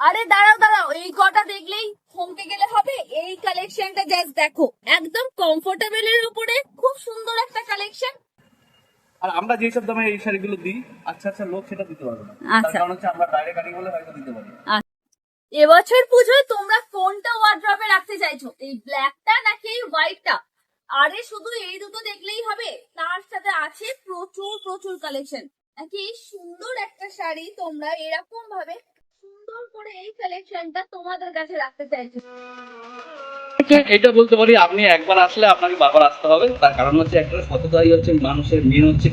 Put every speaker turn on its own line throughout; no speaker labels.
আরে দাঁড়াও দাঁড়াও এই কটা দেখলেই থমকে গেলে হবে। এই কালেকশনটা জাস্ট দেখো একদম কমফোর্টেবল এর উপরে খুব সুন্দর একটা কালেকশন
আর আমরা যেসব দামে এই শাড়িগুলো দিই আচ্ছা আচ্ছা লোক সেটা দিতে পারবে না। তার
আচ্ছা।
কারণ হচ্ছে আমরা ডাইরেক্ট কাটিং বলে হয়তো দিতে পারি।
এবছর পুজোয় তোমরা কোনটা ওয়ার্ড্রপে রাখতে চাইছো? এই ব্ল্যাকটা নাকি এই হোয়াইটটা আরে শুধু এই দুটো দেখলেই হবে তার সাথে আছে প্রচুর প্রচুর কালেকশন নাকি এই সুন্দর একটা শাড়ি তোমরা এরকম ভাবে সুন্দর করে এই কালেকশনটা তোমাদের কাছে রাখতে চাইছি।
এটা বলতে পারি আপনি একবার আসলে আপনাকে বারবার আসতে হবে। তার কারণ হচ্ছে একটা সততাই হচ্ছে মানুষের মেন হচ্ছে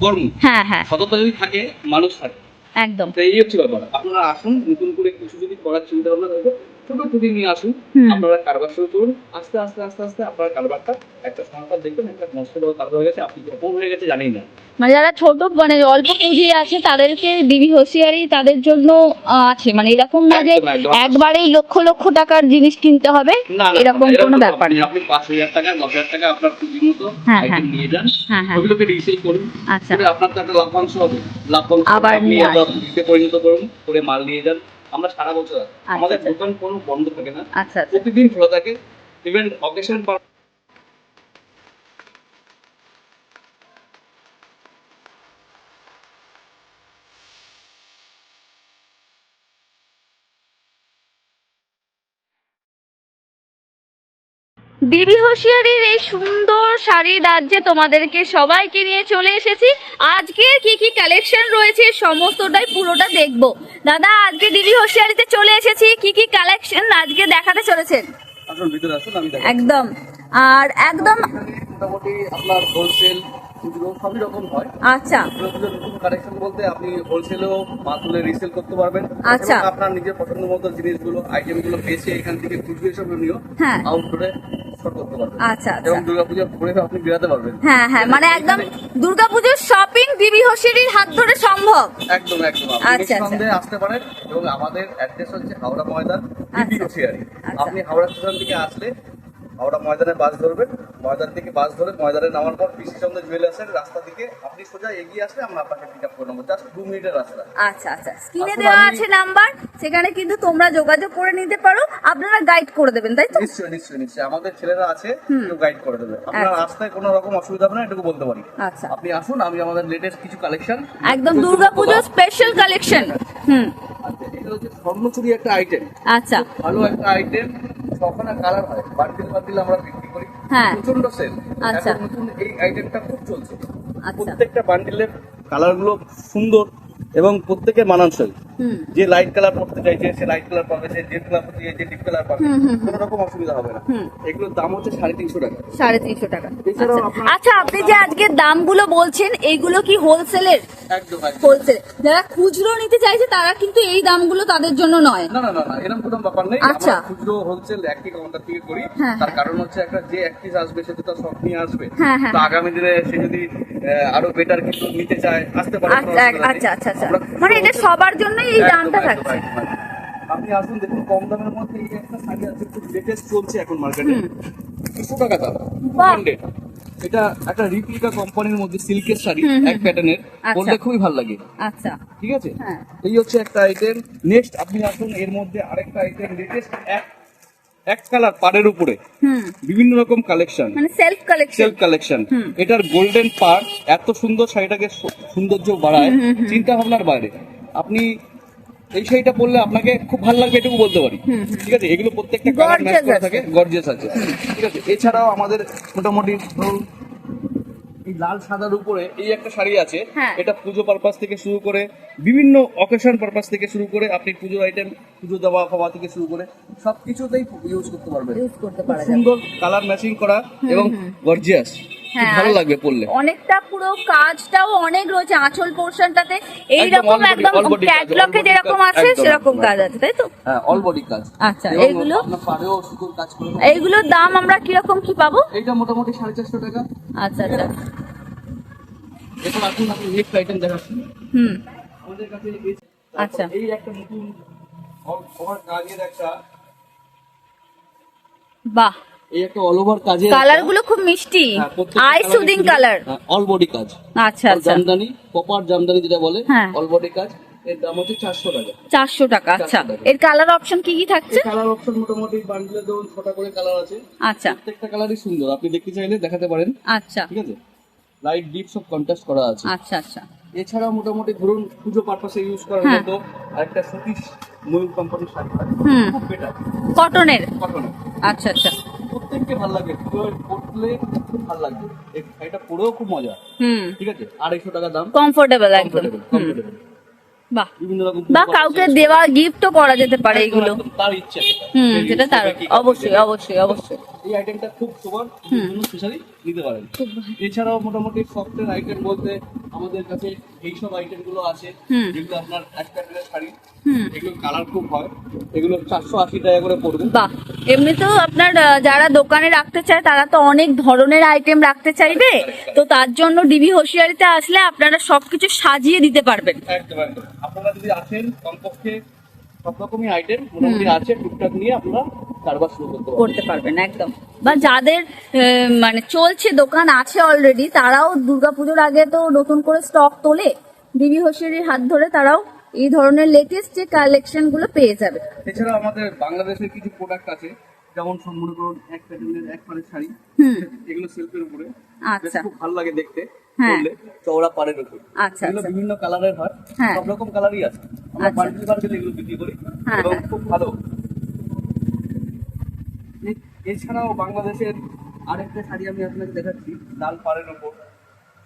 কর্ম।
হ্যাঁ হ্যাঁ।
সততা যদি থাকে মানুষ থাকে।
একদম।
তো এই হচ্ছে ব্যাপার। আপনারা আসুন নতুন করে কিছু যদি করার চিন্তা ভাবনা থাকে ছোট পুঁজি নিয়ে আসুন আপনারা কারবার শুরু করুন। আস্তে আস্তে আস্তে আস্তে আপনার কারবারটা একটা সংখ্যা দেখবেন একটা নষ্ট কারবার হয়ে গেছে আপনি কখন হয়ে গেছে জানেই না।
মানে যারা ছোট মানে অল্প পুঁজি আছে তাদেরকে দিবি হোসিয়ারি তাদের জন্য আছে। মানে এরকম না যে। একবারেই লক্ষ লক্ষ টাকার জিনিস কিনতে হবে এরকম কোনো ব্যাপার না।
আপনি পাঁচ হাজার টাকা দশ হাজার টাকা আপনার পুঁজি মতো
হ্যাঁ, হ্যাঁ।
নিয়ে যান
হ্যাঁ হ্যাঁ।
ওগুলোকে রিসেল করুন।
আচ্ছা।
আপনার তো একটা লাভ্যাংশ হবে। লাভ্যাংশ
আবার
আপনি
নিয়ে
আবার
আসুন।
পরিণত করুন করে মাল নিয়ে যান। আমরা সারা বছর আমাদের
আচ্ছা।
দোকান কোনো বন্ধ থাকে না।
আচ্ছা আচ্ছা।
প্রতিদিন খোলা থাকে। ইভেন অকেশন
দিবি হোসিয়ারির এই সুন্দর শাড়ির রাজ্যে তোমাদেরকে সবাইকে নিয়ে চলে এসেছি। আজকে কি কি কালেকশন রয়েছে সমস্তটাই পুরোটা দেখব। দাদা আজকে দিবি হোসিয়ারিতে চলে এসেছি। কি কি কালেকশন আজকে দেখাতে চলেছেন। একদম। আর একদম
মোটামুটি আপনার হোলসেল সবই রকম হয়।
আচ্ছা।
কালেকশন বলতে আপনি হোলসেলেও মাল তুলে রিসেল করতে পারবেন।
আচ্ছা।
আপনার নিজের পছন্দ মতো জিনিসগুলো আইটেমগুলো পেয়েছে এখান থেকে হিসাবে নিয়েও
হ্যাঁ।
আউটডোরে শর্ট করতে পারবেন
আচ্ছা আচ্ছা
এবং আপনি বেরাতে পারবেন
হ্যাঁ হ্যাঁ মানে একদম দুর্গাপুজোর শপিং দিবি হোসিয়ারির হাত ধরে সম্ভব
একদম একদম আপনি
আচ্ছা, আচ্ছা।
নিঃসন্দেহে আসতে পারেন এবং আমাদের অ্যাড্রেস হচ্ছে হাওড়া ময়দান
আচ্ছা।
বিপি হোসিয়ারি
আচ্ছা।
আপনি হাওড়া স্টেশন থেকে আসলে হাওড়া ময়দানে বাস ধরবেন ময়দান থেকে বাস ধরে ময়দানে নামার পর পিসি চন্দ্র জুয়েলার্সের রাস্তা থেকে আপনি সোজা এগিয়ে আসলে আমরা আপনাকে পিক আপ করে নেব। জাস্ট দু মিনিটের রাস্তা।
আচ্ছা আচ্ছা। স্ক্রিনে দেওয়া আছে নাম্বার। সেখানে কিন্তু তোমরা যোগাযোগ করে নিতে পারো। আপনারা গাইড করে দেবেন তাই তো?
নিশ্চয়ই নিশ্চয়ই নিশ্চয়ই। আমাদের ছেলেরা আছে কেউ গাইড করে দেবে। আপনার
আচ্ছা।
রাস্তায় কোনো রকম অসুবিধা হবে না এটুকু বলতে পারি।
আচ্ছা।
আপনি আসুন আমি আমাদের লেটেস্ট কিছু কালেকশন
একদম দুর্গাপুজোর স্পেশাল কালেকশন হুম।
আচ্ছা এটা হচ্ছে স্বর্ণচুরি একটা আইটেম
আচ্ছা।
ভালো একটা আইটেম ছখানা কালার হয়। বান্ডিল বান্ডিল আমরা বিক্রি করি।
হ্যাঁ।
প্রচণ্ড সেল
আচ্ছা।
নতুন এই আইটেমটা খুব চলছে।
আচ্ছা।
প্রত্যেকটা বান্ডিলের কালারগুলো সুন্দর এবং প্রত্যেকের মানানসই। যে লাইট কালার পড়তে চাইছে সে লাইট কালার পাবে যে জেড কালার পড়তে চাইছে ডিপ কালার পাবে। কোনো রকম অসুবিধা হবে না। এগুলোর দাম হচ্ছে সাড়ে তিনশো টাকা।
সাড়ে তিনশো টাকা। আচ্ছা। আচ্ছা আপনি যে আজকে দামগুলো বলছেন এইগুলো কি হোলসেলের হোলসেল যারা খুচরো নিতে চাইছে তারা কিন্তু এই দামগুলো তাদের জন্য নয়।
না না না না এরকম কোনো ব্যাপার নেই।
আচ্ছা।
খুচরো হোলসেল একই কাউন্টার থেকে করি।
হ্যাঁ,
তার
হ্যাঁ।
কারণ হচ্ছে একটা যে এক পিস আসবে সে তো তার শখ নিয়ে আসবে।
হ্যাঁ,
তো। আগামী দিনে সে যদি আরও বেটার কিছু নিতে চায় আসতে পারে
আচ্ছা আচ্ছা আচ্ছা আচ্ছা। মানে এটা সবার জন্যই এই দামটা থাকছে।
আপনি আসুন দেখুন কম দামের মধ্যে এই একটা শাড়ি আছে খুব লেটেস্ট চলছে এখন মার্কেটে দুশো টাকা দাম
বাহ।
200 এটা একটা রিপ্লিকা কোম্পানির মধ্যে সিল্কের শাড়ি এক প্যাটার্নের
আচ্ছা।
পরলে খুবই ভালো লাগে।
আচ্ছা।
ঠিক আছে?
হ্যাঁ।
এই হচ্ছে একটা আইটেম নেক্সট আপনি আসুন এর মধ্যে আরেকটা আইটেম লেটেস্ট এক এক কালার পাড়ের উপরে। বিভিন্ন রকম কালেকশন
মানে সেলফ কালেকশন
সেলফ কালেকশন এটার গোল্ডেন পার এত সুন্দর শাড়িটাকে সৌন্দর্য বাড়ায়। চিন্তা ভাবনার বাইরে। আপনি এই শাড়িটা পরলে আপনাকে খুব ভালো লাগবে এটুকু বলতে পারি। ঠিক আছে? এগুলো প্রত্যেকটা কালার ম্যাচ করা। থাকে গর্জিয়াস আছে। ঠিক আছে? এছাড়াও আমাদের মোটামুটি ধরুন এই লাল সাদার উপরে এই একটা শাড়ি আছে।
হ্যাঁ।
এটা পুজো পারপাস থেকে শুরু করে বিভিন্ন অকেশন পারপাস থেকে শুরু করে আপনি পুজোর আইটেম পুজো দেওয়া খাওয়া থেকে শুরু করে সবকিছুতেই ইউজ করতে পারবেন।
ইউজ করতে পারা
সুন্দর কালার ম্যাচিং করা এবং গর্জিয়াস
হ্যাঁ,
ভালো লাগবে পরলে
অনেকটা পুরো কাজটাও অনেক রয়েছে আঁচল পোর্শনটাতে। এইরকম একদম ক্যাটলগে যেরকম আছে সেরকম কাজ আছে তাই তো?
হ্যাঁ অল বডি কাজ।
আচ্ছা, এইগুলো? এইগুলোর দাম আমরা কীরকম কি পাবো?
এইটা মোটামুটি সাড়ে চারশো টাকা।
আচ্ছা আচ্ছা।
এখন আপনি আপনি নেক্সট আইটেম দেখাচ্ছি।
হুম।
আমাদের কাছে
আচ্ছা।
এই একটা নতুন all কাজের একটা
বাহ।
এই একটা অল ওভার কাজের
কালারগুলো খুব মিষ্টি। Eye soothing colour
all body কাজ।
আচ্ছা আচ্ছা।
জামদানি প্রপার জামদানি যেটা বলে
হ্যাঁ।
অল বডি কাজ এর দাম হচ্ছে চারশো টাকা।
চারশো টাকা আচ্ছা।
400
এর কালার অপশন কি কি থাকছে?
কালার অপশন মোটামুটি বান্ডিলে ধরুন ছটা করে কালার আছে।
আচ্ছা।
প্রত্যেকটা কালারই সুন্দর। আপনি দেখতে চাইলে দেখাতে পারেন।
আচ্ছা।
ঠিক আছে? লাইট ডিপ সব কন্ট্রাস্ট করা আছে।
আচ্ছা আচ্ছা।
এছাড়া মোটামুটি ধরুন পুজো পারপাসে ইউজ করার
হ্যাঁ।
মতো আরেকটা সতীশ ময়ূর কোম্পানির শাড়ি। হয় খুব বেটার
কটনের
কটনে
আচ্ছা আচ্ছা।
প্রত্যেককে ভালো লাগে করলে ভালো লাগে। লাগবে এই শাড়িটা খুব মজা।
হুম।
ঠিক আছে? আড়াইশো টাকা দাম।
কমফোর্টেবল একদম। বাহ। বা কাউকে দেওয়া গিফটও করা যেতে পারে এগুলো।
তার ইচ্ছে
হম সেটা তার অবশ্যই অবশ্যই অবশ্যই।
এই আইটেমটা খুব সবার স্পেশালি নিতে পারেন। এছাড়াও মোটামুটি সফটের আইটেম বলতে আমাদের কাছে এইসব আইটেমগুলো আছে যেগুলো আপনার এক প্যাটার্নের শাড়ি এগুলো কালার খুব হয় এগুলো চারশো আশি টাকা করে পড়বে।
বাহ এমনিতেও আপনার যারা দোকানে রাখতে চায় তারা তো অনেক ধরনের আইটেম রাখতে চাইবে। তো তার জন্য ডিবি হোশিয়ারিতে আসলে আপনারা সবকিছু সাজিয়ে দিতে পারবেন।
একদম। আপনারা যদি আসেন কমপক্ষে সব রকমই আইটেম মোটামুটি আছে টুকটাক নিয়ে আপনারা কারবার শুরু করতে
করতে পারবেন একদম। বা যাদের মানে চলছে দোকান আছে অলরেডি তারাও দুর্গাপুজোর আগে তো নতুন করে স্টক তোলে। ডিবি হোশিয়ারির হাত ধরে তারাও এই ধরনের লেটেস্ট যে কালেকশনগুলো পেয়ে যাবে।
এছাড়া আমাদের বাংলাদেশের কিছু প্রোডাক্ট আছে যেমন মনে করুন এক প্যাটার্নের এক পাড়ের শাড়ি এগুলো সিল্কের উপরে।
আচ্ছা।
খুব ভালো লাগে দেখতে।
হ্যাঁ।
পরলে চওড়া পাড়ের
আচ্ছা
এগুলো
আচ্ছা
বিভিন্ন কালারের হয়
হ্যাঁ।
সব রকম কালারই আছে। আমরা
আচ্ছা।
বান্ডিল বান্ডিল এগুলো বিক্রি করি।
হ্যাঁ,
এবং। খুব ভালো। এছাড়াও বাংলাদেশের আরেকটা শাড়ি আমি আপনাকে দেখাচ্ছি লাল পাড়ের উপর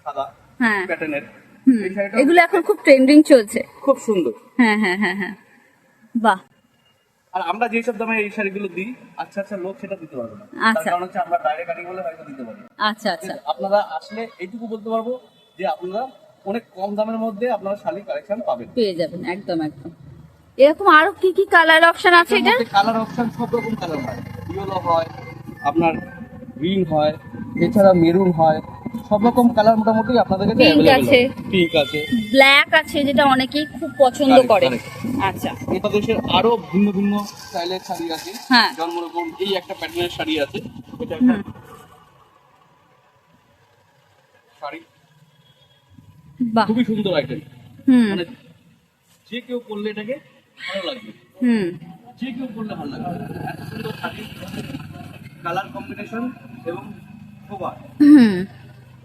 সাদা প্যাটার্নের
এগুলো এখন খুব ট্রেন্ডিং চলছে।
খুব সুন্দর।
হ্যাঁ হ্যাঁ হ্যাঁ হ্যাঁ। বাহ।
আর আমরা যেসব দামে এই শাড়িগুলো দিই আচ্ছা আচ্ছা লোক সেটা দিতে পারবে না। তার
আচ্ছা।
কারণ হচ্ছে আমরা ডাইরেক্ট গাড়ি বলে হয়তো দিতে পারি।
আচ্ছা আচ্ছা।
আপনারা আসলে এইটুকু বলতে পারব যে আপনারা অনেক কম দামের মধ্যে আপনারা শাড়ি কালেকশন পাবেন।
পেয়ে যাবেন একদম একদম। এরকম আরও কি কি কালার অপশন আছে এটা?
কালার অপশন সব রকম কালার হয়। ইয়েলো হয় আপনার গ্রিন হয় এছাড়া মেরুন হয়। সব রকম কালার মোটামুটি আপনাদের কাছে
Pink আছে।
পিঙ্ক আছে।
ব্ল্যাক আছে যেটা অনেকেই খুব পছন্দ করে। আচ্ছা।
এটা দেশের আরও ভিন্ন ভিন্ন স্টাইলের শাড়ি আছে।
হ্যাঁ।
যেমন রকম এই একটা প্যাটার্নের শাড়ি আছে। এটা একটা শাড়ি।
বাহ।
খুবই সুন্দর আইটেম
হুম।
মানে যে কেউ করলে এটাকে ভালো লাগবে।
হুম।
যে কেউ করলে ভালো লাগবে। এত সুন্দর শাড়ি। কালার কম্বিনেশন এবং শোভা।
হুম।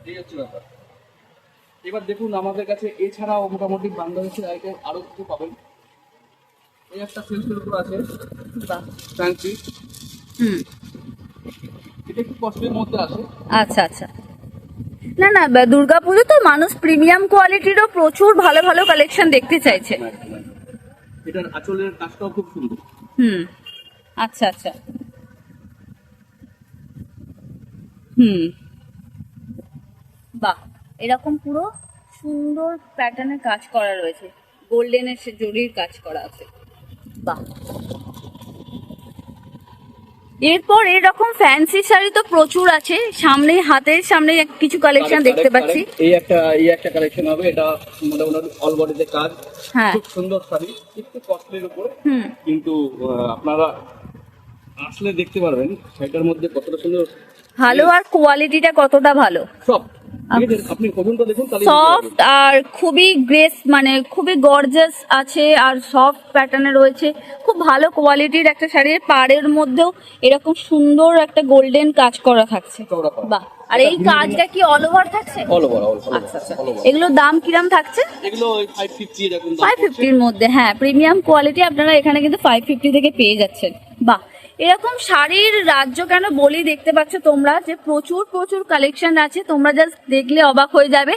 এই হচ্ছে ব্যাপার। এবার দেখুন আমাদের কাছে এছাড়াও মোটামুটি বাংলাদেশের আইটেম আরও কিছু পাবেন। এই একটা সিল্কের উপর আছে ফ্যান্সি
হুম।
এটা একটু কস্টের মধ্যে আসে
আচ্ছা আচ্ছা। না না দুর্গাপুজো তো মানুষ প্রিমিয়াম কোয়ালিটিরও প্রচুর ভালো ভালো কালেকশন দেখতে চাইছে।
এটার আঁচলের কাজটাও খুব সুন্দর।
হুম। আচ্ছা আচ্ছা। হুম। বাহ এরকম পুরো সুন্দর প্যাটার্নের কাজ করা রয়েছে। গোল্ডেনের জরির কাজ করা আছে। বাহ। এরপর এরকম ফ্যান্সি শাড়ি তো প্রচুর আছে। সামনে হাতের সামনে কিছু কালেকশন দেখতে পাচ্ছি।
এই একটা এই একটা কালেকশন হবে। এটা মোটামুটি অল বডিতে কাজ।
হ্যাঁ।
খুব সুন্দর শাড়ি। একটু কস্টলির উপরে।
হুম।
কিন্তু আপনারা আসলে দেখতে পারবেন শাড়িটার মধ্যে কতটা সুন্দর
ভালো আর কোয়ালিটিটা কতটা ভালো?
সফট
সফট আর খুবই গ্রেস মানে খুবই গর্জাস আছে আর সফট প্যাটার্নে রয়েছে। খুব ভালো কোয়ালিটির একটা শাড়ির পাড়ের মধ্যেও এরকম সুন্দর একটা গোল্ডেন কাজ করা থাকছে। বাহ আর এই কাজটা কি অল ওভার থাকছে?
Over,
আচ্ছা আচ্ছা। এগুলোর দাম কিরাম থাকছে?
এগুলো ওই ফাইভ ফিফটি এরকম দাম
ফাইভ ফিফটির মধ্যে হ্যাঁ প্রিমিয়াম কোয়ালিটি আপনারা এখানে কিন্তু ফাইভ ফিফটি থেকে পেয়ে যাচ্ছেন। বাহ এরকম শাড়ির রাজ্য কেন বলি দেখতে পাচ্ছ তোমরা যে প্রচুর প্রচুর কালেকশন আছে তোমরা জাস্ট দেখলে অবাক হয়ে যাবে।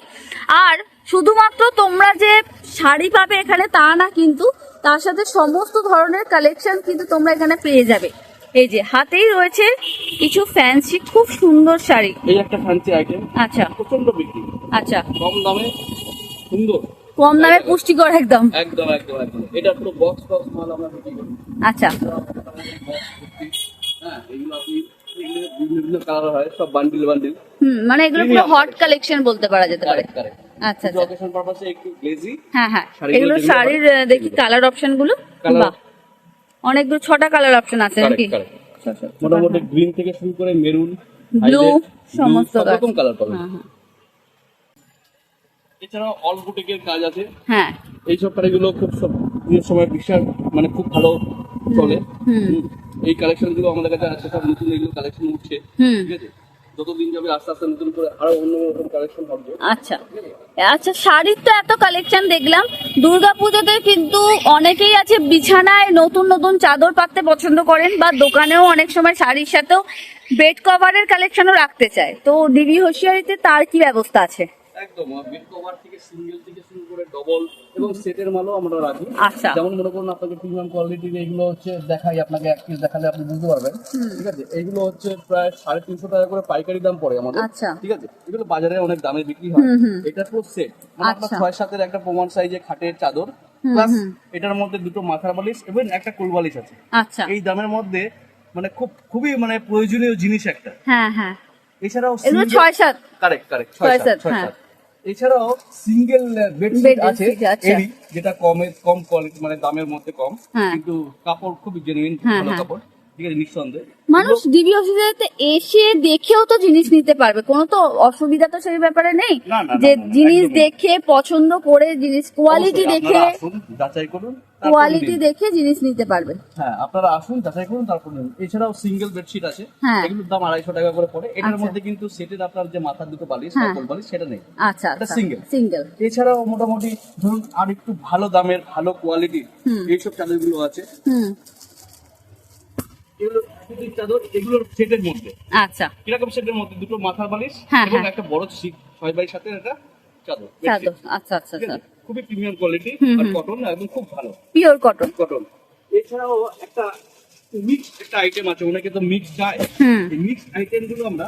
আর শুধুমাত্র তোমরা যে শাড়ি পাবে এখানে তা না কিন্তু তার সাথে সমস্ত ধরনের কালেকশন কিন্তু তোমরা এখানে পেয়ে যাবে। এই যে হাতেই রয়েছে কিছু ফ্যান্সি খুব সুন্দর শাড়ি।
এই একটা ফ্যান্সি আইটেম
আচ্ছা।
প্রচণ্ড বিক্রি।
আচ্ছা।
কম দামে সুন্দর।
কম দামে পুষ্টিকর একদম।
একদম একদম একদম। এটা পুরো বক্স বক্স মাল আমরা বিক্রি করি।
আচ্ছা।
হ্যাঁ এগুলো আপনি বিভিন্ন বিভিন্ন কালার হয় সব বান্ডিল বান্ডিল
হুম মানে এগুলো পুরো হট কালেকশন বলতে পারা যেতে পারে। আচ্ছা আচ্ছা।
পারপাসে একটু গ্লেজি
হ্যাঁ হ্যাঁ। এগুলো শাড়ির দেখি কালার
অপশনগুলো?
বাহ। অনেকগুলো ছটা কালার অপশন আছে নাকি?
মোটামুটি গ্রিন থেকে শুরু করে মেরুন
Blue, সমস্ত
রকম কালার পাবেন।
হ্যাঁ হ্যাঁ।
এছাড়াও অল বুটিকের কাজ আছে।
হ্যাঁ।
এইসব শাড়িগুলো খুব সময় বিশাল মানে খুব ভালো চলে। এই কালেকশনগুলো আমাদের কাছে আছে সব নতুন এগুলো কালেকশন উঠছে। ঠিক আছে? যতদিন যাবে আস্তে আস্তে নতুন করে আরও অন্য রকম কালেকশন হবে।
আচ্ছা। আচ্ছা শাড়ির তো এত কালেকশন দেখলাম। দুর্গাপুজোতে কিন্তু অনেকেই আছে বিছানায় নতুন নতুন চাদর পাততে পছন্দ করেন বা দোকানেও অনেক সময় শাড়ির সাথেও বেড কভারের কালেকশনও রাখতে চায়। তো ডিবি হোশিয়ারিতে তার কি ব্যবস্থা আছে?
একদম বেড কভার থেকে সিঙ্গেল থেকে শুরু করে ডবল এবং সেটের মালও আমরা রাখি।
আচ্ছা।
যেমন মনে করুন আপনাকে প্রিমিয়াম কোয়ালিটির এইগুলো হচ্ছে দেখাই আপনাকে এক পিস দেখালে আপনি বুঝতে পারবেন। ঠিক আছে? এইগুলো হচ্ছে প্রায় সাড়ে তিনশো টাকা করে পাইকারি দাম পড়ে আমাদের।
আচ্ছা।
ঠিক আছে? এগুলো বাজারে অনেক দামে বিক্রি হয়। এটা পুরো সেট মানে আপনার
আচ্ছা।
ছয় সাতের একটা প্রমাণ সাইজে খাটের চাদর প্লাস এটার মধ্যে দুটো মাথার বালিশ এবং একটা কোল বালিশ আছে।
আচ্ছা।
এই দামের মধ্যে মানে খুব খুবই মানে প্রয়োজনীয় জিনিস একটা।
হ্যাঁ হ্যাঁ।
এছাড়াও
এগুলো ছয় সাত
কারেক্ট কারেক্ট
ছয় সাত,
ছয়
হ্যাঁ।
সাত এছাড়াও সিঙ্গেল বেডশিট আছে
আচ্ছা।
যেটা কমে কম কোয়ালিটি মানে দামের মধ্যে কম
হ্যাঁ।
কিন্তু কাপড় খুবই জেনুইন
হ্যাঁ,
ভালো। কাপড় ঠিক আছে নিঃসন্দেহে।
মানুষ ডিবি অফিসে এসে দেখেও তো জিনিস নিতে পারবে। কোনো তো অসুবিধা তো সেই ব্যাপারে নেই যে জিনিস দেখে পছন্দ করে জিনিস কোয়ালিটি দেখে
যাচাই করুন
কোয়ালিটি দেখে জিনিস নিতে পারবে।
হ্যাঁ আপনারা আসুন যাচাই করুন তারপর নিন এছাড়াও সিঙ্গেল বেডশিট আছে।
হ্যাঁ।
এগুলোর দাম আড়াইশো টাকা করে পড়ে। এটার
আচ্ছা।
মধ্যে কিন্তু সেটের আপনার যে মাথার দুটো বালিশ
হ্যাঁ।
বালিশ সেটা নেই।
আচ্ছা
এটা
আচ্ছা। সিঙ্গেল
এছাড়াও মোটামুটি ধরুন আর একটু ভালো দামের ভালো কোয়ালিটির। এইসব চাদরগুলো আছে। সুতির চাদর এগুলোর সেটের মধ্যে।
আচ্ছা।
কীরকম সেটের মধ্যে? দুটো মাথার বালিশ
হ্যাঁ,
এবং
হ্যাঁ।
একটা বড় ছয় বাই সাথে একটা চাদর।
চাদর। আচ্ছা আচ্ছা আচ্ছা।
খুবই প্রিমিয়াম কোয়ালিটি আর কটন একদম খুব ভালো।
পিওর কটন
কটন এছাড়াও একটা মিক্স একটা আইটেম আছে অনেকে তো মিক্স চায়
হুম।
এই মিক্স আইটেমগুলো আমরা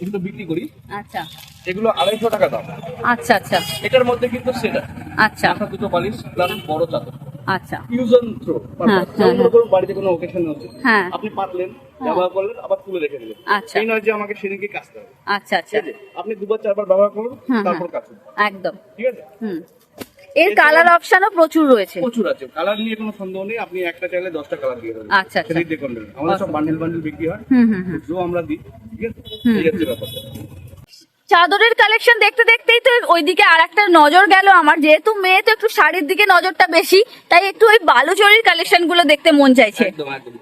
এগুলো বিক্রি করি।
আচ্ছা।
এগুলো আড়াইশো টাকা দাম।
আচ্ছা আচ্ছা।
এটার মধ্যে কিন্তু সেটা
আচ্ছা।
দুটো বালিশ প্লাস বড় চাদর।
আচ্ছা।
ইউজন থ্রো
হ্যাঁ,
যেমন মনে
হ্যাঁ।
বাড়িতে কোনো ওকেশন হচ্ছে
হ্যাঁ।
আপনি পাতলেন ব্যবহার করলেন আবার তুলে রেখে দিলেন।
আচ্ছা।
এই নয় যে আমাকে সেদিনকে কাচতে হবে।
আচ্ছা আচ্ছা।
আপনি দুবার চারবার ব্যবহার করুন
হ্যাঁ,
তারপর
হ্যাঁ।
কাচুন
একদম।
ঠিক আছে?
হুম। এর কালার অপশনও প্রচুর রয়েছে।
প্রচুর আছে। কালার নিয়ে কোনো সন্দেহ নেই আপনি একটা চাইলে দশটা কালার দিয়ে দেবেন।
আচ্ছা, আচ্ছা।
আমাদের সব বান্ডিল বান্ডিল বিক্রি হয়।
হুম হুম হুম।
জো আমরা দিই ঠিক আছে? এই হচ্ছে ব্যাপারটা।
চাদরের কালেকশন দেখতে দেখতেই তো ওইদিকে আর একটা নজর গেল আমার। যেহেতু মেয়ে তো একটু শাড়ির দিকে নজরটা বেশি তাই একটু ওই বালুচরির কালেকশনগুলো দেখতে মন চাইছে।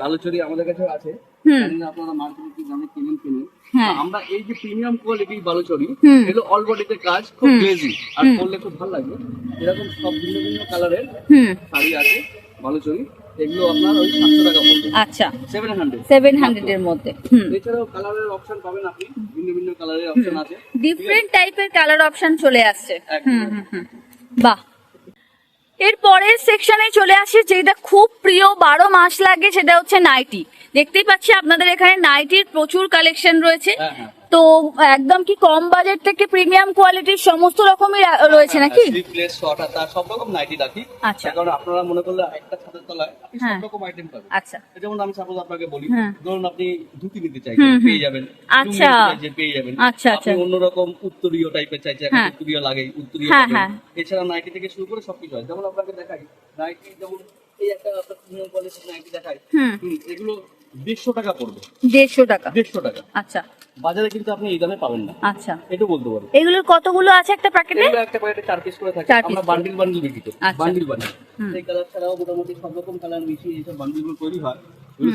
বালুচরি আমাদের কাছে আছে।
হুম।
জানি না আপনারা মার্কেটে কি দামে কিনেন কিনেন।
হ্যাঁ।
আমরা এই যে প্রিমিয়াম কোয়ালিটি বালুচরি এগুলো অল বডিতে কাজ খুব। গ্লেজি আর। পরলে খুব ভালো লাগবে। এরকম সব ভিন্ন ভিন্ন কালারের শাড়ি আছে বালুচরি। এগুলো আপনার ওই সাতশো টাকা পড়বে
আচ্ছা।
সেভেন হান্ড্রেড
সেভেন হান্ড্রেড এর মধ্যে।
এছাড়াও কালারের অপশন পাবেন আপনি। ভিন্ন ভিন্ন কালারের অপশন আছে।
ডিফারেন্ট টাইপের কালার অপশন চলে আসছে। হুম হুম হুম। বাহ। এর পরের সেকশনে চলে আসি যেটা খুব প্রিয় বারো মাস লাগে সেটা হচ্ছে নাইটি দেখতেই পাচ্ছি আপনাদের এখানে নাইটির প্রচুর কালেকশন রয়েছে।
হ্যাঁ হ্যাঁ।
তো একদম কি কম বাজেট থেকে প্রিমিয়াম কোয়ালিটির সমস্ত রকমই রয়েছে নাকি
স্লিপলেস শর্ট হাতা সব রকম নাইটি রাখি
আচ্ছা।
কারণ আপনারা মনে করলে একটা ছাদের তলায় আপনি
হ্যাঁ।
সব রকম আইটেম পাবেন
আচ্ছা
যেমন আমি সাপোজ আপনাকে বলি
হ্যাঁ।
ধরুন আপনি ধুতি নিতে চাইছেন পেয়ে যাবেন
আচ্ছা।
চাইছেন, পেয়ে যাবেন
আচ্ছা,
আপনি
আচ্ছা।
অন্যরকম উত্তরীয় টাইপের চাইছেন
হ্যাঁ।
উত্তরীয় লাগে উত্তরীয়। এছাড়া নাইটি থেকে শুরু করে সবকিছু হয় যেমন আপনাকে দেখাই নাইটি যেমন এই একটা প্রিমিয়াম কোয়ালিটির নাইটি দেখাই এগুলো দেড়শো টাকা পড়বে।
দেড়শো টাকা।
দেড়শো টাকা।
আচ্ছা।
বাজারে কিন্তু আপনি এই দামে পাবেন না।
আচ্ছা।
এটা বলতে পারি
এগুলোর কতগুলো আছে একটা প্যাকেটে?
এগুলো একটা প্যাকেটে চার পিস করে থাকে। আমরা বান্ডিল বান্ডিল বিক্রি করি। বান্ডিল বান্ডিল এই কালার ছাড়াও মোটামুটি সব রকম কালার মিশিয়ে এইসব বান্ডিলগুলো তৈরি হয়।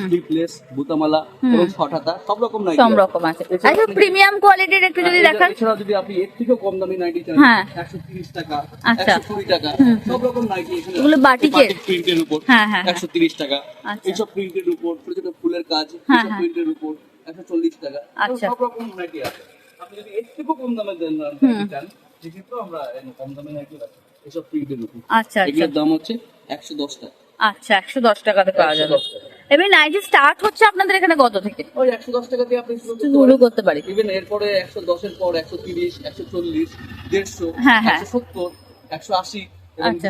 স্লিপলেস বুতামালা এবং হাতা সব রকম নাই
সব রকম আছে আচ্ছা প্রিমিয়াম কোয়ালিটির একটু যদি দেখান
এছাড়াও যদি আপনি এর থেকেও কম দামি নাইটি চান
হ্যাঁ।
একশো তিরিশ টাকা
আচ্ছা।
একশো কুড়ি টাকা সব রকম নাইটি এখানে
এগুলো বাটিকের?
প্রিন্টের উপর
হ্যাঁ, হ্যাঁ, হ্যাঁ।
একশো তিরিশ টাকা
আচ্ছা।
এইসব প্রিন্টের উপর ছোট ছোট ফুলের কাজ
হ্যাঁ,
এইসব
হ্যাঁ।
প্রিন্টের উপর একশো চল্লিশ টাকা
আচ্ছা।
সব রকম নাইটি আছে আপনি যদি এর থেকেও কম দামে নাইটি চান সেক্ষেত্রেও আমরা কম দামে নাইটি রাখি এসব প্রিন্টের উপর
আচ্ছা আচ্ছা
এগুলোর দাম হচ্ছে একশো দশ টাকা
আচ্ছা একশো দশ টাকাতে পাওয়া যাবে
110 টাকা।
এবার নাইটি স্টার্ট হচ্ছে আপনাদের এখানে কত থেকে?
ওই একশো দশ টাকা দিয়ে আপনি শুরু করতে
পারি।
ইভেন এরপরে একশো দশের পর একশো তিরিশ একশো চল্লিশ দেড়শো
হ্যাঁ, হ্যাঁ।
সত্তর একশো আশি
আচ্ছা।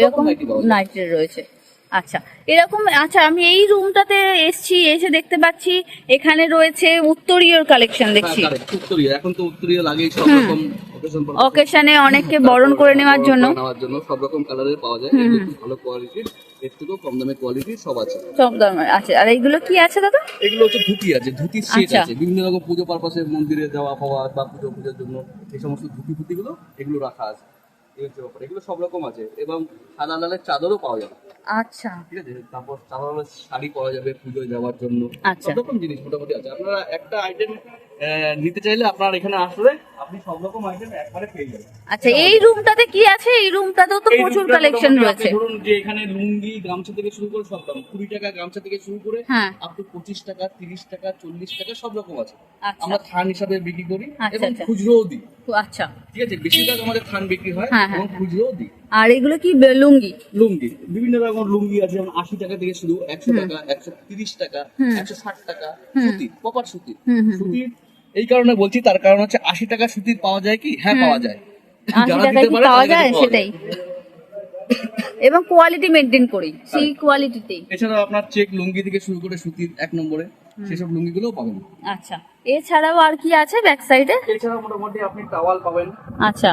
এরকম
নাইটি
রয়েছে। আচ্ছা এরকম আচ্ছা আমি এই রুমটাতে এসছি এসে দেখতে পাচ্ছি এখানে রয়েছে উত্তরীয়র কালেকশন দেখছি।
হ্যাঁ, উত্তরীয়। এখন তো উত্তরীয় লাগেই সব রকম
অকেশনে অনেককে বরণ করে নেওয়ার জন্য।
নেওয়ার জন্য সব রকম কালারের পাওয়া যায়। ভালো কোয়ালিটির এর থেকেও কম দামে কোয়ালিটি সব আছে।
সব ধরনের আছে। আর এইগুলো কি আছে দাদা?
এগুলো হচ্ছে ধুতি আছে ধুতির সেট
আচ্ছা।
আছে। বিভিন্ন রকম পুজো পারপাসে মন্দিরে যাওয়া পাওয়া বা পুজো পুজোর জন্য এই সমস্ত ধুতি ফুতিগুলো এগুলো রাখা আছে। এই হচ্ছে ব্যাপার। এগুলো সব রকম আছে এবং সাদা লালের চাদরও পাওয়া যাবে।
আচ্ছা।
ঠিক আছে? তারপর সাদা লালের শাড়ি পাওয়া যাবে পুজোয় যাওয়ার জন্য।
আচ্ছা।
সব রকম জিনিস মোটামুটি আছে। আপনারা একটা আইটেম নিতে চাইলে আপনার এখানে আসলে আপনি সব রকম আইটেম একবারে পেয়ে যাবেন।
আচ্ছা এই রুমটাতে কি আছে? এই রুমটাতেও তো প্রচুর কালেকশন রয়েছে।
ধরুন যে এখানে লুঙ্গি গামছা থেকে শুরু করে সব দাম কুড়ি টাকা গামছা থেকে শুরু করে
হ্যাঁ।
আপ টু পঁচিশ টাকা তিরিশ টাকা চল্লিশ টাকা সব রকম আছে।
আচ্ছা।
আমরা থান হিসাবে বিক্রি করি
আচ্ছা,
এবং
আচ্ছা।
খুচরোও দিই।
আচ্ছা।
ঠিক আছে? বেশিরভাগ আমাদের থান বিক্রি হয়
হ্যাঁ, হ্যাঁ,
এবং
হ্যাঁ।
খুচরোও দিই।
আর এগুলো কি লুঙ্গি?
লুঙ্গি। বিভিন্ন রকম লুঙ্গি আছে যেমন আশি টাকা থেকে শুরু একশো টাকা একশো তিরিশ টাকা একশো ষাট টাকা
হুম।
সুতি প্রপার সুতি
হুম, হুম,
সুতির এই কারণে বলছি তার কারণ হচ্ছে আশি টাকা সুতির পাওয়া যায় কি? হ্যাঁ পাওয়া যায়।
আশি কি পাওয়া যায়? সেটাই। এবং কোয়ালিটি মেনটেন করি সেই কোয়ালিটিতেই
এছাড়াও আপনার চেক লুঙ্গি থেকে শুরু করে সুতির এক নম্বরে সেসব লুঙ্গিগুলোও পাবেন।
আচ্ছা। এছাড়াও আর কি আছে ব্যাক সাইডে
এছাড়াও মোটামুটি আপনি টাওয়াল পাবেন।
আচ্ছা।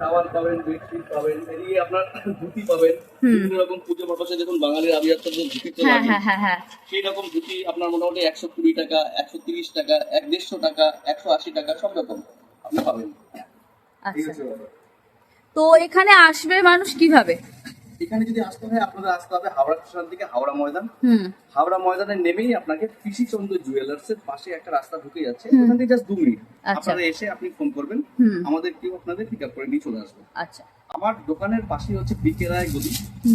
টাওয়াল পাবেন বেডশিট পাবেন এদিকে আপনার ধুতি পাবেন বিভিন্ন রকম পুজো পারপাসে দেখুন বাঙালির আবিয়াত্তর যে ধুতি তো
হ্যাঁ হ্যাঁ হ্যাঁ
সেই রকম ধুতি আপনার মোটামুটি একশো কুড়ি টাকা একশো তিরিশ টাকা এক দেড়শো টাকা একশো আশি টাকা সব রকম আপনি পাবেন।
আচ্ছা। তো এখানে আসবে মানুষ কীভাবে?
এখানে যদি আসতে হয় আপনাদের আসতে হবে হাওড়া স্টেশন থেকে হাওড়া ময়দান। হাওড়া ময়দানে নেমেই আপনাকে পিসি চন্দ্র জুয়েলার্স এর পাশে একটা রাস্তা ঢুকে যাচ্ছে। ওখান থেকে জাস্ট দু মিনিট।
আচ্ছা।
আপনারা এসে আপনি ফোন করবেন। আমাদের কেউ আপনাদের পিক আপ করে নিয়ে চলে আসবে।
আচ্ছা।
আমার দোকানের পাশে হচ্ছে বিকে রায় গদি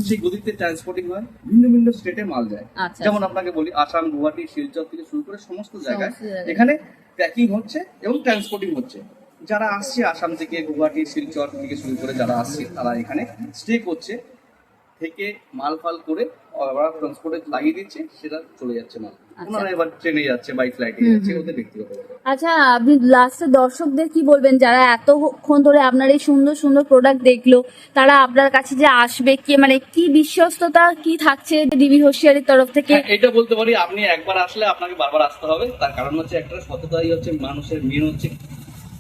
সেই গদিতে ট্রান্সপোর্টিং হয়। ভিন্ন ভিন্ন স্টেটে মাল যায়।
আচ্ছা।
যেমন আপনাকে বলি আসাম গুয়াহাটি শিলচর থেকে শুরু করে সমস্ত জায়গায়
সমস্ত জায়গায়।
এখানে প্যাকিং হচ্ছে এবং ট্রান্সপোর্টিং হচ্ছে। যারা আসছে আসাম থেকে গুয়াহাটি শিলচর থেকে শুরু করে যারা আসছে তারা এখানে স্টে করছে। থেকে মাল ফাল করে ওরা ট্রান্সপোর্টে লাগিয়ে দিচ্ছে সেটা চলে যাচ্ছে মাল।
আচ্ছা।
ওনারা এবার ট্রেনে যাচ্ছে বাই ফ্লাইটে যাচ্ছে ওদের ব্যক্তিগত
আচ্ছা আপনি লাস্টে দর্শকদের কি বলবেন? যারা এতক্ষণ ধরে আপনার এই সুন্দর সুন্দর প্রোডাক্ট দেখল তারা আপনার কাছে যে আসবে কি মানে কি বিশ্বস্ততা কি থাকছে ডিবি হোশিয়ারির তরফ থেকে?
হ্যাঁ, এটা বলতে পারি আপনি একবার আসলে আপনাকে বারবার আসতে হবে। তার কারণ হচ্ছে একটা সততাই হচ্ছে মানুষের মেন হচ্ছে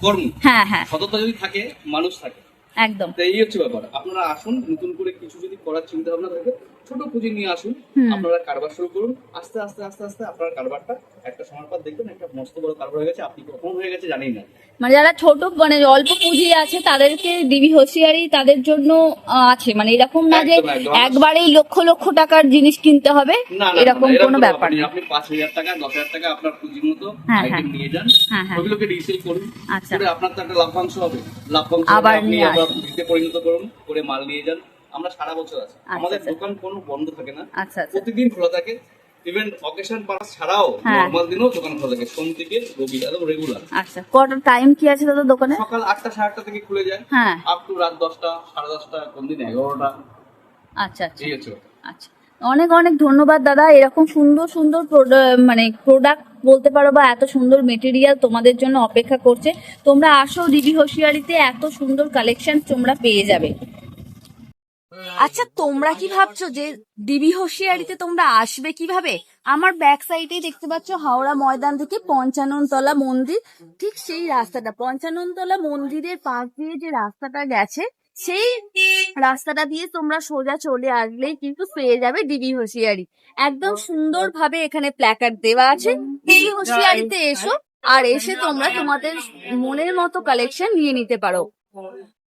কর্ম।
হ্যাঁ হ্যাঁ।
সততা যদি থাকে মানুষ থাকে।
একদম।
এই হচ্ছে ব্যাপার। আপনারা আসুন নতুন করে কিছু যদি করার চিন্তা ভাবনা থাকে ছোট পুঁজি নিয়ে আসুন আপনারা কারবার শুরু করুন আস্তে আস্তে আস্তে আস্তে আপনার কারবারটা একটা সময় পর দেখবেন একটা মস্ত বড় কারবার হয়ে গেছে আপনি কখন হয়ে গেছে জানি না
মানে যারা ছোট মানে অল্প পুঁজি আছে তাদেরকে ডিবি হোশিয়ারি তাদের জন্য আছে মানে এরকম না যে। একবারেই লক্ষ লক্ষ টাকার জিনিস কিনতে হবে
না না,
এরকম
না, না,
কোনো ব্যাপার
নেই।
নেই
আপনি পাঁচ হাজার টাকা দশ হাজার টাকা আপনার পুঁজির মতো
হ্যাঁ,
আইটেম
হ্যাঁ।
নিয়ে যান
হ্যাঁ, হ্যাঁ।
ওগুলোকে রিসেল করুন
আচ্ছা।
আপনার তো একটা লাভ্যাংশ হবে লাভ্যাংশ
আবার নিয়ে
পরিণত করুন করে মাল নিয়ে যান আমরা সারা বছর আছি।
আচ্ছা,
আমাদের
আচ্ছা।
দোকান কোনো বন্ধ থাকে না।
আচ্ছা
প্রতিদিন খোলা থাকে। ইভেন অকেশন পাস ছাড়াও
হ্যাঁ।
নর্মাল দিনেও দোকান খোলা থাকে। সোম থেকে রবি একদম রেগুলার
আচ্ছা কত টাইম কি আছে দাদা দোকানে?
সকাল আটটা সাড়ে আটটা থেকে খুলে যায়।
হ্যাঁ।
আপ টু রাত দশটা সাড়ে দশটা কোন দিন এগারোটা।
আচ্ছা আচ্ছা।
এই হচ্ছে
আচ্ছা। অনেক অনেক ধন্যবাদ দাদা। এরকম সুন্দর সুন্দর মানে প্রোডাক্ট বলতে পারো বা এত সুন্দর মেটেরিয়াল তোমাদের জন্য অপেক্ষা করছে। তোমরা আসো দিদি হোশিয়ারিতে এত সুন্দর কালেকশন তোমরা পেয়ে যাবে। আচ্ছা তোমরা কি ভাবছ যে ডিবি হোশিয়ারিতে তোমরা আসবে কীভাবে? আমার ব্যাক সাইডে দেখতে পাচ্ছ হাওড়া ময়দান থেকে পঞ্চাননতলা মন্দির। ঠিক সেই রাস্তাটা, পঞ্চাননতলা মন্দিরের পাশ দিয়ে যে রাস্তাটা গেছে, সেই রাস্তাটা দিয়ে তোমরা সোজা চলে আসলেই কিন্তু পেয়ে যাবে ডিবি হোশিয়ারি। একদম সুন্দরভাবে এখানে প্ল্যাকার্ড দেওয়া আছে। ডিবি হোশিয়ারিতে এসো আর এসে তোমরা তোমাদের মনের মতো কালেকশন নিয়ে নিতে পারো।